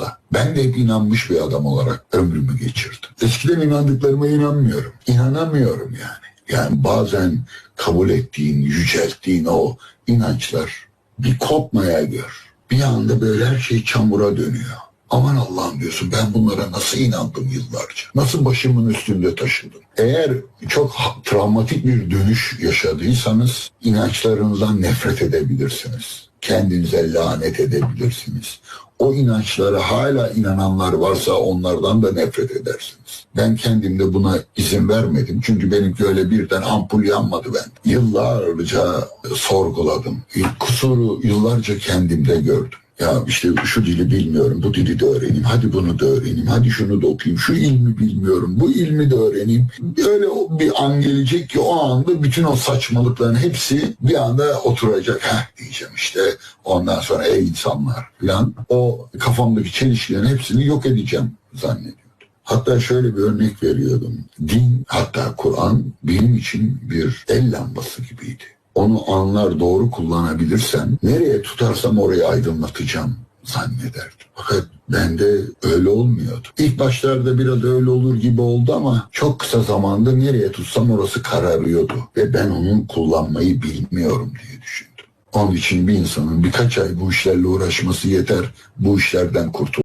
hasta. Ben de hep inanmış bir adam olarak ömrümü geçirdim. Eskiden inandıklarıma inanmıyorum. İnanamıyorum yani. Yani bazen kabul ettiğin, yücelttiğin o inançlar bir kopmaya gör. Bir anda böyle her şey çamura dönüyor. Aman Allah'ım diyorsun ben bunlara nasıl inandım yıllarca? Nasıl başımın üstünde taşıdım? Eğer çok travmatik bir dönüş yaşadıysanız inançlarınızdan nefret edebilirsiniz. Kendinize lanet edebilirsiniz. O inançlara hala inananlar varsa onlardan da nefret edersiniz. Ben kendimde buna izin vermedim. Çünkü benimki öyle birden ampul yanmadı ben. Yıllarca sorguladım. Kusuru yıllarca kendimde gördüm. Ya işte şu dili bilmiyorum, bu dili de öğreneyim, hadi bunu da öğreneyim, hadi şunu da okuyayım, şu ilmi bilmiyorum, bu ilmi de öğreneyim. Öyle bir an gelecek ki o anda bütün o saçmalıkların hepsi bir anda oturacak. Heh diyeceğim işte ondan sonra ey insanlar falan o kafamdaki çelişkilerin hepsini yok edeceğim zannediyordum. Hatta şöyle bir örnek veriyordum. Din hatta Kur'an benim için bir el lambası gibiydi. Onu anlar doğru kullanabilirsem nereye tutarsam orayı aydınlatacağım zannederdim. Fakat bende öyle olmuyordu. İlk başlarda biraz öyle olur gibi oldu ama çok kısa zamanda nereye tutsam orası kararıyordu. Ve ben onun kullanmayı bilmiyorum diye düşündüm. Onun için bir insanın birkaç ay bu işlerle uğraşması yeter bu işlerden kurtul.